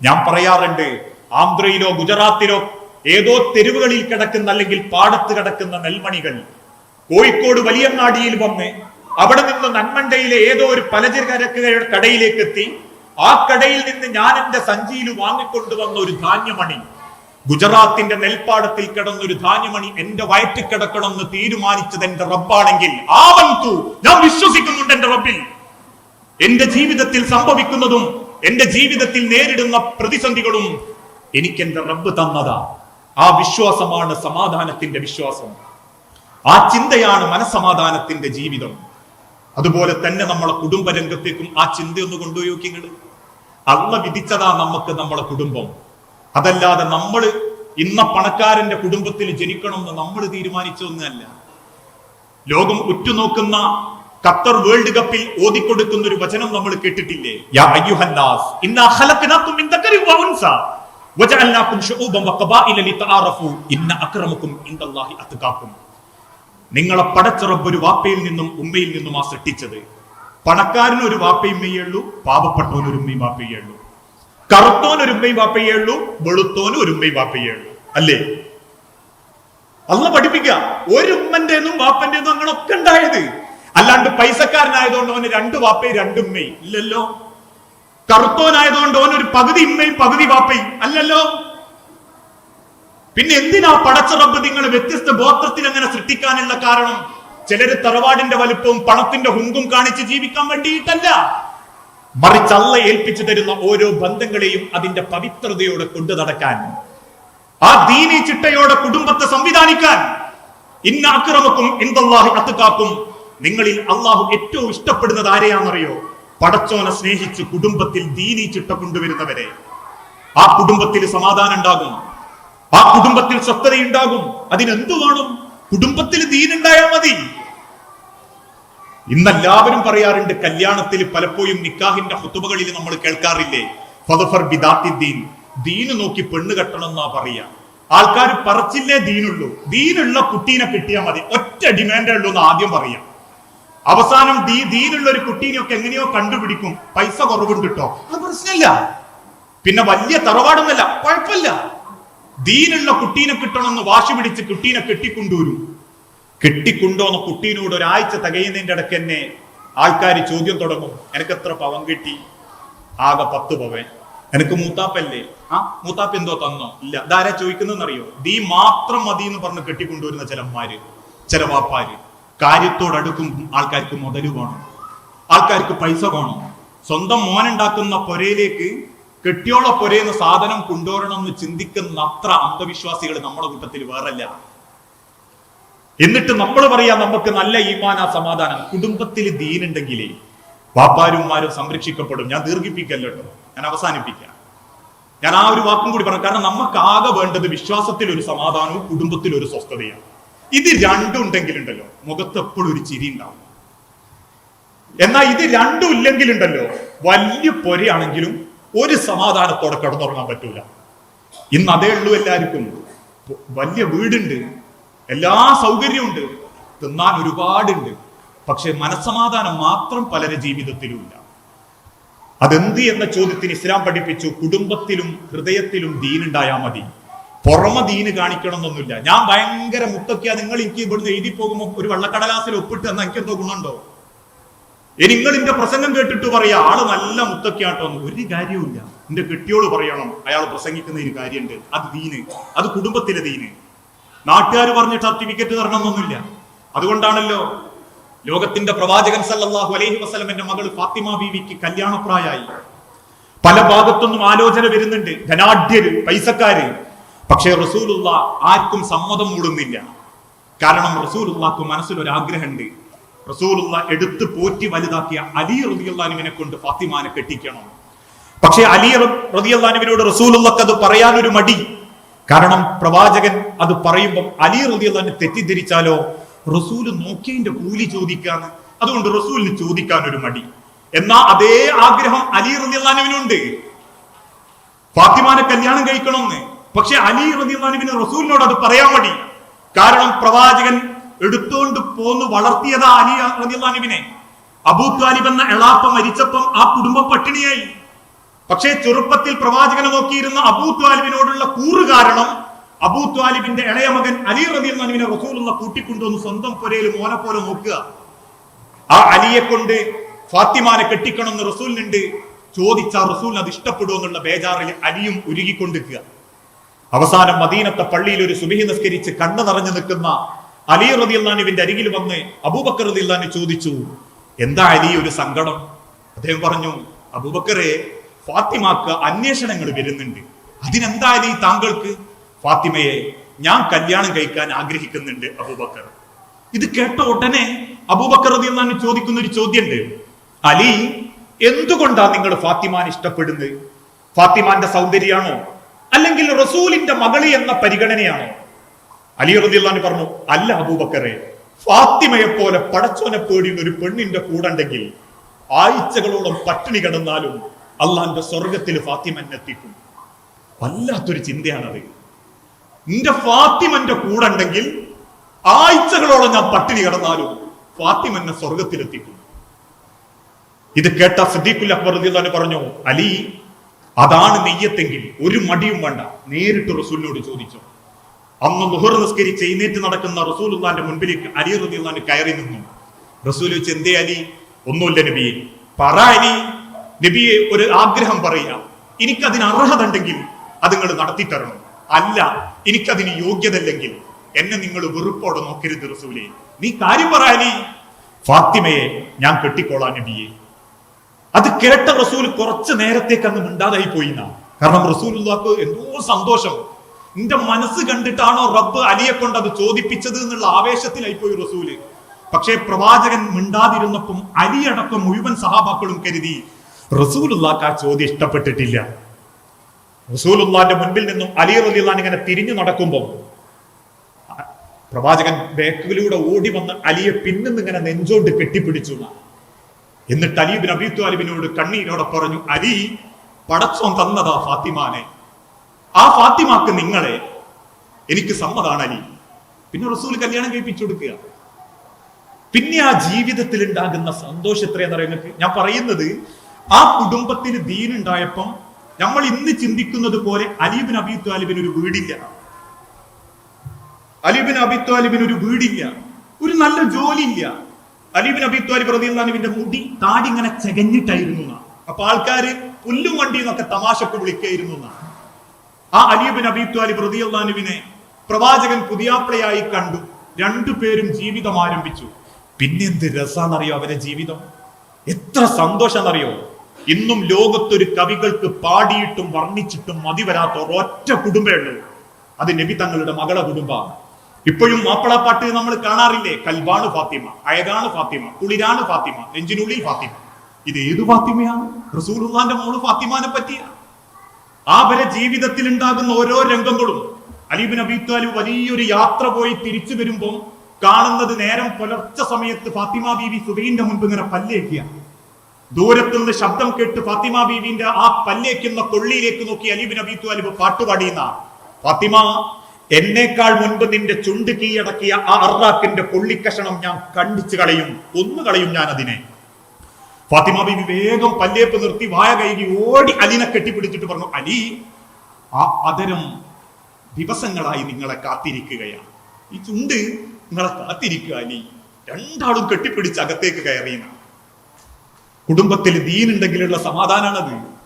ഞാൻ പറയാറുണ്ട്. ആന്ധ്രയിലോ ഗുജറാത്തിലോ ഏതോ തെരുവുകളിൽ കിടക്കുന്ന അല്ലെങ്കിൽ പാടത്ത് കിടക്കുന്ന നെൽമണികൾ കോഴിക്കോട് വലിയങ്ങാടിയിൽ വന്ന് അവിടെ നിന്ന് നന്മണ്ടയിലെ ഏതോ ഒരു പലചരക്ക് കടയിലേക്ക് എത്തി ആ കടയിൽ നിന്ന് ഞാൻ എന്റെ സഞ്ചിയിൽ വാങ്ങിക്കൊണ്ടുവന്ന ഒരു ധാന്യമണി ഗുജറാത്തിന്റെ നെൽപ്പാടത്തിൽ കിടന്ന ഒരു ധാന്യമണി എന്റെ വയറ്റിൽ കിടക്കണമെന്ന് തീരുമാനിച്ചത് എന്റെ റബ്ബാണെങ്കിൽ. തൂ ഞാൻ വിശ്വസിക്കുന്നുണ്ട് എന്റെ റബ്ബിൽ. എന്റെ ജീവിതത്തിൽ സംഭവിക്കുന്നതും എന്റെ ജീവിതത്തിൽ നേരിടുന്ന പ്രതിസന്ധികളും എനിക്ക് എന്റെ റബ്ബ് തന്നതാ. ആ വിശ്വാസമാണ് സമാധാനത്തിന്റെ വിശ്വാസം. ആ ചിന്തയാണ് മനസമാധാനത്തിന്റെ ജീവിതം. അതുപോലെ തന്നെ നമ്മളെ കുടുംബ രംഗത്തേക്കും ആ ചിന്തയൊന്ന് കൊണ്ടുപോയി നോക്കിങ്ങൾ അള്ള വിധിച്ചതാ നമുക്ക് നമ്മളെ കുടുംബം. അതല്ലാതെ നമ്മൾ ഇന്ന പണക്കാരന്റെ കുടുംബത്തിൽ ജനിക്കണമെന്ന് നമ്മൾ തീരുമാനിച്ചൊന്നല്ല ലോകം ഉറ്റുനോക്കുന്ന ഖത്തർ വേൾഡ് കപ്പിൽ ഓതിക്കൊടുക്കുന്ന ഒരു വചനം നമ്മൾ കേട്ടിട്ടില്ലേ? യാ അയ്യുഹന്നാസ് ഇന്നാ ഖലഖനാകും മിൻ ദക്കരി വ ഉൻസ. വജഅൽനാകും ശുഊബൻ വഖബായില ലിതആറഫു ഇന്ന അക്രമകും ഇൻദല്ലാഹി അത്ഖാകും നിങ്ങളെ പടച്ച റബ്ബ് ഒരു വാപ്പയിൽ നിന്നും ഉമ്മയിൽ നിന്നും ആ സൃഷ്ടിച്ചത് പണക്കാരന് ഒരു വാപ്പയുമ്മയുള്ളൂ പാപപ്പെട്ടവന് ഒരു ഉമ്മയും വാപ്പയേ ഉള്ളൂ. കറുത്തോൻ ഒരു ഉമ്മയും വാപ്പയേ ഉള്ളൂ വെളുത്തോന് ഒരു ഉമ്മയും വാപ്പയേ ഉള്ളൂ. അല്ലേ? അല്ല പഠിപ്പിക്കുക ഒരു ഉമ്മന്റെ ഒന്നും വാപ്പന്റെ ഒന്നും അങ്ങനൊക്കെ ഉണ്ടായത്. അല്ലാണ്ട് പൈസക്കാരനായതുകൊണ്ട് ഓന് രണ്ട് വാപ്പയും രണ്ട് ഉമ്മയും. ഇല്ലല്ലോ? കറുത്തോനായതുകൊണ്ട് അവൻ ഒരു പകുതി ഉമ്മയും പകുതി വാപ്പയും. അല്ലല്ലോ? പിന്നെ എന്തിനാ പടച്ച റബ്ബ് നിങ്ങൾ വ്യത്യസ്ത ഗോത്രത്തിൽ അങ്ങനെ സൃഷ്ടിക്കാനുള്ള കാരണം? ചിലര് തറവാടിന്റെ വലുപ്പവും പണത്തിന്റെ ഹുങ്കും കാണിച്ച് ജീവിക്കാൻ വേണ്ടിയിട്ടല്ല. മറിച്ച് അല്ല ഏൽപ്പിച്ചു തരുന്ന ഓരോ ബന്ധങ്ങളെയും അതിന്റെ പവിത്രതയോടെ കൊണ്ടു നടക്കാൻ. ആ ദീനി ചിട്ടയോടെ കുടുംബത്തെ സംവിധാനിക്കാൻ. ഇന്ന അക്രമക്കും ഇന്ദല്ലാഹി അത്തുകാക്കും നിങ്ങളിൽ അള്ളാഹു ഏറ്റവും ഇഷ്ടപ്പെടുന്നത് ആരെയാണെന്നറിയോ? പടച്ചോനെ സ്നേഹിച്ച് കുടുംബത്തിൽ ദീനി ചിട്ട കൊണ്ടുവരുന്നവരെ. ആ കുടുംബത്തിൽ സമാധാനം ഉണ്ടാകും. ആ കുടുംബത്തിൽ സ്വസ്ഥതയുണ്ടാകും. അതിനെന്തു വേണം കുടുംബത്തിൽ ദീനുണ്ടായാൽ മതി. ഇന്നെല്ലാവരും പറയാറുണ്ട് കല്യാണത്തിൽ പലപ്പോഴും നിക്കാഹിന്റെ ഹുത്തുബകളിൽ നമ്മൾ കേൾക്കാറില്ലേ? ഫതഫർ ബിദാത്തിദ്ദീൻ ദീന് നോക്കി പെണ്ണ് കെട്ടണം എന്നാ പറയാ. ആൾക്കാർ പറച്ചില്ലേ ദീനുള്ളൂ. ദീനുള്ള കുട്ടീനെ കിട്ടിയാൽ മതി. ഒറ്റ ഡിമാൻഡേ ഉള്ളൂ എന്ന് ആദ്യം പറയാം. അവസാനം ദീ ദീനുള്ള ഒരു കുട്ടീനെയൊക്കെ എങ്ങനെയോ കണ്ടുപിടിക്കും. പൈസ കുറവുണ്ട് കേട്ടോ അത് പ്രശ്നമില്ല. പിന്നെ വലിയ തറവാടൊന്നല്ല കുഴപ്പമില്ല. ദീനുള്ള കുട്ടീനെ കിട്ടണമെന്ന് വാശി പിടിച്ച് കുട്ടീനെ കെട്ടിക്കൊണ്ടുവരും. കെട്ടിക്കൊണ്ടുവന്ന കുട്ടീനോട് ഒരാഴ്ച തികയുന്നതിന്റെ ഇടയ്ക്ക് തന്നെ ആൾക്കാർ ചോദ്യം തുടങ്ങും. എനിക്ക് എത്ര പവൻ കിട്ടി? ആകെ പത്ത് പവൻ. എനിക്ക് മൂത്താപ്പല്ലേ? ആ മൂത്താപ്പ എന്തോ തന്നോ? ഇല്ല. ഇതാരാ ചോദിക്കുന്നറിയോ ദീ മാത്രം മതി എന്ന് പറഞ്ഞ് കെട്ടിക്കൊണ്ടുവരുന്ന ചിലന്മാര് ചില വാപ്പാര്. കാര്യത്തോടടുക്കും ആൾക്കാർക്ക് മുതൽ വേണം. ആൾക്കാർക്ക് പൈസ വേണം. സ്വന്തം മോനുണ്ടാക്കുന്ന പൊരയിലേക്ക് കെട്ടിയോള പുരയെന്ന് സാധനം കൊണ്ടുവരണം എന്ന് ചിന്തിക്കുന്ന അത്ര അന്ധവിശ്വാസികൾ നമ്മുടെ കൂട്ടത്തിൽ വേറല്ല. എന്നിട്ട് നമ്മൾ പറയാ നമുക്ക് നല്ല ഈമാന സമാധാനം. കുടുംബത്തിൽ ദീനുണ്ടെങ്കിലേ വാപ്പാരുമാരും സംരക്ഷിക്കപ്പെടും. ഞാൻ ദീർഘിപ്പിക്കല്ലോ ഞാൻ അവസാനിപ്പിക്കാം. ഞാൻ ആ ഒരു വാക്കും കൂടി പറഞ്ഞു കാരണം നമുക്ക് ആകെ വേണ്ടത് വിശ്വാസത്തിൽ ഒരു സമാധാനവും കുടുംബത്തിൽ ഒരു സ്വസ്ഥതയാണ്. ഇത് ഉണ്ടല്ലോ മുഖത്ത് എപ്പോഴും ഒരു ചിരി ഉണ്ടാവും. എന്നാൽ ഇത് രണ്ടും ഇല്ലെങ്കിൽ ഉണ്ടല്ലോ വലിയ പൊരയാണെങ്കിലും ഒരു സമാധാനത്തോടെ കിടന്നുറങ്ങാൻ പറ്റൂല. ഇന്ന് അതേ ഉള്ളൂ എല്ലാവർക്കും. വലിയ വീടുണ്ട്. എല്ലാ സൗകര്യമുണ്ട് തിന്നാൻ ഒരുപാടുണ്ട്. പക്ഷെ മനസ്സമാധാനം മാത്രം പലരെ ജീവിതത്തിലുമില്ല. അതെന്ത് എന്ന ചോദ്യത്തിന് ഇസ്ലാം പഠിപ്പിച്ചു. കുടുംബത്തിലും ഹൃദയത്തിലും ദീനുണ്ടായാൽ മതി. പുറമെ ദീന് കാണിക്കണമെന്നൊന്നുമില്ല. ഞാൻ ഭയങ്കര മുത്തൊക്കെയാ. നിങ്ങൾ എനിക്ക് ഇവിടുന്ന് എഴുതി പോകുമ്പോൾ ഒരു വെള്ളക്കടലാസിൽ ഒപ്പിട്ട് എന്നാൽ എനിക്ക് എന്തോ ഗുണമുണ്ടോ? ഇനി നിങ്ങൾ എന്റെ പ്രസംഗം കേട്ടിട്ട് പറയാ ആൾ നല്ല മുത്തൊക്കെയാട്ടോ. ഒരു കാര്യവുമില്ല എന്റെ കെട്ടിയോട് പറയണം അയാൾ പ്രസംഗിക്കുന്നതിന് കാര്യമുണ്ട്. അത് ദീന്. അത് കുടുംബത്തിലെ ദീന്. നാട്ടുകാർ പറഞ്ഞ സർട്ടിഫിക്കറ്റ് തരണമെന്നൊന്നുമില്ല. അതുകൊണ്ടാണല്ലോ ലോകത്തിന്റെ പ്രവാചകൻ സല്ലല്ലാഹു അലൈഹി എന്റെ മകൾ ഫാത്തിമ ബീവിക്ക് കല്യാണപ്രായായി. പല ഭാഗത്തൊന്നും ആലോചന വരുന്നുണ്ട്. ധനാഢ്യര് പൈസക്കാര്. പക്ഷേ റസൂലുള്ള ആർക്കും സമ്മതം മൂടുന്നില്ല. കാരണം റസൂലുള്ളാക്ക് മനസ്സിലൊരു ആഗ്രഹമുണ്ട് റസൂലുള്ള എടുത്ത് പോറ്റി വലുതാക്കിയ അലി റബിയുള്ളാനുവിനെ കൊണ്ട് ഫാത്തിമാനെ കെട്ടിക്കണം. പക്ഷേ അലി റബിയുള്ളാനുവിനോട് റസൂലുള്ളക്ക് അത് പറയാനൊരു മടി. കാരണം പ്രവാചകൻ അത് പറയുമ്പോൾ അലി റബിയുള്ളാനെ തെറ്റിദ്ധരിച്ചാലോ? റസൂൽ നോക്കിയതിന്റെ കൂലി ചോദിക്കാന്ന്. അതുകൊണ്ട് റസൂലിന് ചോദിക്കാൻ ഒരു മടി. എന്നാ അതേ ആഗ്രഹം അലി റബിയുള്ളാനുവിനുണ്ട് ഫാത്തിമാനെ കല്യാണം കഴിക്കണമെന്ന്. പക്ഷെ അലി റതിയുള്ളാനുവിന് റസൂലിനോട് അത് പറയാൻ മതി കാരണം പ്രവാചകൻ എടുത്തുകൊണ്ട് പോന്ന് വളർത്തിയതാ അലി റതിയുള്ളാനുവിനെ അബൂ താലിബ് എന്ന എളാപ്പ മരിച്ചപ്പം ആ കുടുംബം പട്ടിണിയായി. പക്ഷേ ചെറുപ്പത്തിൽ പ്രവാചകനെ നോക്കിയിരുന്ന അബൂ ത്വാലിബിനോടുള്ള കൂറ് കാരണം അബൂ ത്വാലിബിന്റെ ഇളയ മകൻ അലി റബി റസൂൽ റസൂലുള്ള കൂട്ടിക്കൊണ്ടുവന്ന് സ്വന്തം പുരയിൽ മോനെ പോലെ നോക്കുക. ആ അലിയെ കൊണ്ട് ഫാത്തിമാനെ കെട്ടിക്കണമെന്ന് റസൂലിനുണ്ട്. ചോദിച്ച റസൂലിന് അത് ഇഷ്ടപ്പെടുമെന്നുള്ള ബേജാറിൽ അലിയും ഉരുകിക്കൊണ്ടിരിക്കുക അവസാനം മദീനത്തെ പള്ളിയിൽ ഒരു സുബിഹി നിസ്കരിച്ച് കണ്ണു നിറഞ്ഞു നിൽക്കുന്ന അലി റതിയുള്ളാനുവിന്റെ അരികിൽ വന്ന് അബൂബക്കർ റതിയുള്ളാന് ചോദിച്ചു എന്താ അലി ഒരു സങ്കടം? അദ്ദേഹം പറഞ്ഞു അബൂബക്കറെ ഫാത്തിമാക്ക് അന്വേഷണങ്ങൾ വരുന്നുണ്ട്. അതിനെന്താ അലി താങ്കൾക്ക്? ഫാത്തിമയെ ഞാൻ കല്യാണം കഴിക്കാൻ ആഗ്രഹിക്കുന്നുണ്ട് അബൂബക്കർ. ഇത് കേട്ട ഉടനെ അബൂബക്കർ റതിയുള്ളാന് ചോദിക്കുന്ന ഒരു ചോദ്യമുണ്ട്. അലി എന്തുകൊണ്ടാണ് നിങ്ങൾ ഫാത്തിമാൻ ഇഷ്ടപ്പെടുന്നത്? ഫാത്തിമാന്റെ സൗന്ദര്യാണോ അല്ലെങ്കിൽ റസൂലിന്റെ മകൾ എന്ന പരിഗണനയാണോ. അലി റദിള്ളാന് പറഞ്ഞു അല്ല അബൂബക്കറെ ഫാത്തിമയെ പോലെ പടച്ചോനെ പേടിയുന്ന ഒരു പെണ്ണിന്റെ കൂടെ ആഴ്ചകളോളം പട്ടിണി കിടന്നാലും അള്ളാന്റെ സ്വർഗത്തിൽ ഫാത്തിമ എത്തിക്കും. വല്ലാത്തൊരു ചിന്തയാണത്. നിന്റെ ഫാത്തിമന്റെ കൂടെ ഉണ്ടെങ്കിൽ ആഴ്ചകളോളം ഞാൻ പട്ടിണി കിടന്നാലും ഫാത്തിമ എന്നെ സ്വർഗത്തിലെത്തിക്കും ഇത് കേട്ട സിദ്ദീഖുൽ അക്ബർ പറഞ്ഞു അലി അതാണ് നെയ്യത്തെങ്കിൽ ഒരു മടിയും വേണ്ട. നേരിട്ട് റസൂലിനോട് ചോദിച്ചോ. അന്ന് ലുഹർ നിസ്കരിച്ച് എഴുന്നേറ്റ് നടക്കുന്ന റസൂൽ ഉള്ളാന്റെ മുൻപിലേക്ക് അലി റളിയല്ലാഹു കയറി നിന്നു. റസൂൽ വെച്ച് എന്തേ അലി? ഒന്നുമില്ല നബിയെ. പറ അലി. നബിയെ ഒരു ആഗ്രഹം പറയുക. എനിക്കതിന് അർഹത ഉണ്ടെങ്കിൽ അത് നിങ്ങൾ നടത്തി തരണം. അല്ല എനിക്കതിന് യോഗ്യതല്ലെങ്കിൽ എന്നെ നിങ്ങൾ വെറുപ്പോടെ നോക്കരുത് റസൂലെ. നീ കാര്യം പറ അലി. ഫാത്തിമയെ ഞാൻ കെട്ടിക്കോളാം നബിയെ. അത് കേട്ട റസൂൽ കുറച്ച് നേരത്തേക്ക് അങ്ങ് മിണ്ടാതായി പോയി പോയിന്ന കാരണം റസൂലുള്ളാക്ക് എന്തോ സന്തോഷം. നിന്റെ മനസ്സ് കണ്ടിട്ടാണോ റബ്ബ് അലിയെ കൊണ്ട് അത് ചോദിപ്പിച്ചത് എന്നുള്ള ആവേശത്തിലായി പോയി റസൂൽ. പക്ഷേ പ്രവാചകൻ മിണ്ടാതിരുന്നപ്പം അലിയടക്കം മുഴുവൻ സഹാബാക്കളും കരുതി റസൂലുള്ളാക്ക് ആ ചോദ്യം ഇഷ്ടപ്പെട്ടിട്ടില്ല. റസൂലുള്ളാന്റെ മുൻപിൽ നിന്നും അലി റലിള്ളാൻ ഇങ്ങനെ തിരിഞ്ഞു നടക്കുമ്പോൾ പ്രവാചകൻ ബേക്കിലൂടെ ഓടി വന്ന് അലിയെ പിന്നിന്ന് ഇങ്ങനെ നെഞ്ചോണ്ട് കെട്ടിപ്പിടിച്ചു എന്നാ. എന്നിട്ട് അലീബിൻ അബി ത്വാലിബിനോട് കണ്ണീരോടെ പറഞ്ഞു അലി പടച്ചോൻ തന്നതാ ഫാത്തിമാനെ. ആ ഫാത്തിമാക്ക് നിങ്ങളെ. എനിക്ക് സമ്മതാണ് അലി. പിന്നെ റസൂൽ കല്യാണം കഴിപ്പിച്ചു കൊടുക്കുക. പിന്നെ ആ ജീവിതത്തിൽ ഉണ്ടാകുന്ന സന്തോഷം എത്രയാന്ന് പറയുന്നത് ഞാൻ പറയുന്നത് ആ കുടുംബത്തിന് ദീനുണ്ടായപ്പം നമ്മൾ ഇന്ന് ചിന്തിക്കുന്നത് പോലെ അലീബിൻ അബി ഒരു വീടില്ല. അലീബിൻ അബി ഒരു വീടില്ല. ഒരു നല്ല ജോലിയില്ല. അലീബിൻ അബി ത്വാലിബ് റതിയുള്ളാനുവിന്റെ മുടി താടി ഇങ്ങനെ ചെകഞ്ഞിട്ടായിരുന്നു അപ്പൊ ആൾക്കാര് പുല്ലും വണ്ടി എന്നൊക്കെ തമാശക്ക് വിളിക്കായിരുന്നു. ആ അലീബിൻ അബി ത്വാലിബ് റതിയുള്ളാനുവിനെ പ്രവാചകൻ പുതിയാപ്ലയായി കണ്ടു. രണ്ടു പേരും ജീവിതം ആരംഭിച്ചു. പിന്നെ എന്ത് രസാന്നറിയോ അവരെ ജീവിതം? എത്ര സന്തോഷം സന്തോഷമെന്നറിയോ ഇന്നും ലോകത്തൊരു കവികൾക്ക് പാടിയിട്ടും വർണിച്ചിട്ടും മതി വരാത്ത ഒരൊറ്റ കുടുംബമേ ഉള്ളൂ. അത് നബി തങ്ങളുടെ മകളെ കുടുംബമാണ്. ഇപ്പോഴും മാപ്പിളപ്പാട്ട് നമ്മൾ കാണാറില്ലേ? കൽബാണ് ഫാത്തിമ അയകാണ് ഫാത്തിമ കുളിരാണ് ഫാത്തിമ നെഞ്ചിനുള്ളിൽ ഫാത്തിമ. ഇത് ഏത് ഫാത്തിമയാണ്? റസൂലുള്ളാന്റെ മോൾ ഫാത്തിമാനെ പറ്റിയ. ആ വരെ ജീവിതത്തിൽ ഉണ്ടാകുന്ന ഓരോ രംഗങ്ങളും. അലീബിൻ അബീത്താലു വലിയൊരു യാത്ര പോയി തിരിച്ചു വരുമ്പോൾ കാണുന്നത് നേരം പുലർച്ച സമയത്ത് ഫാത്തിമ ബീവി സുബൈന്റെ മുൻപ് ഇങ്ങനെ പല്ലേക്കുക ദൂരത്തുനിന്ന് ശബ്ദം കേട്ട് ഫാത്തിമ ബീവിന്റെ ആ പല്ലേക്കുന്ന കൊള്ളിയിലേക്ക് നോക്കി അലീബിൻ അബി താലിബ് പാട്ടുപാടിയുന്ന. ഫാത്തിമ എന്നേക്കാൾ മുൻപ് നിന്റെ ചുണ്ട് കീഴടക്കിയ ആ അറാഖിന്റെ പൊള്ളിക്കഷണം ഞാൻ കണ്ടിച്ചു കളയും കൊന്നു കളയും ഞാൻ അതിനെ ഫാത്തിമ ബീവി വേഗം പല്ലേപ്പ് നിർത്തി വായ കൈകി ഓടി അലിനെ കെട്ടിപ്പിടിച്ചിട്ട് പറഞ്ഞു അലി ആ അതരം ദിവസങ്ങളായി നിങ്ങളെ കാത്തിരിക്കുകയാണ്. ഈ ചുണ്ട് നിങ്ങളെ കാത്തിരിക്കുക അലി. രണ്ടാളും കെട്ടിപ്പിടിച്ച് അകത്തേക്ക് കയറിയ കുടുംബത്തിൽ ദീനുണ്ടെങ്കിലുള്ള സമാധാനമാണത്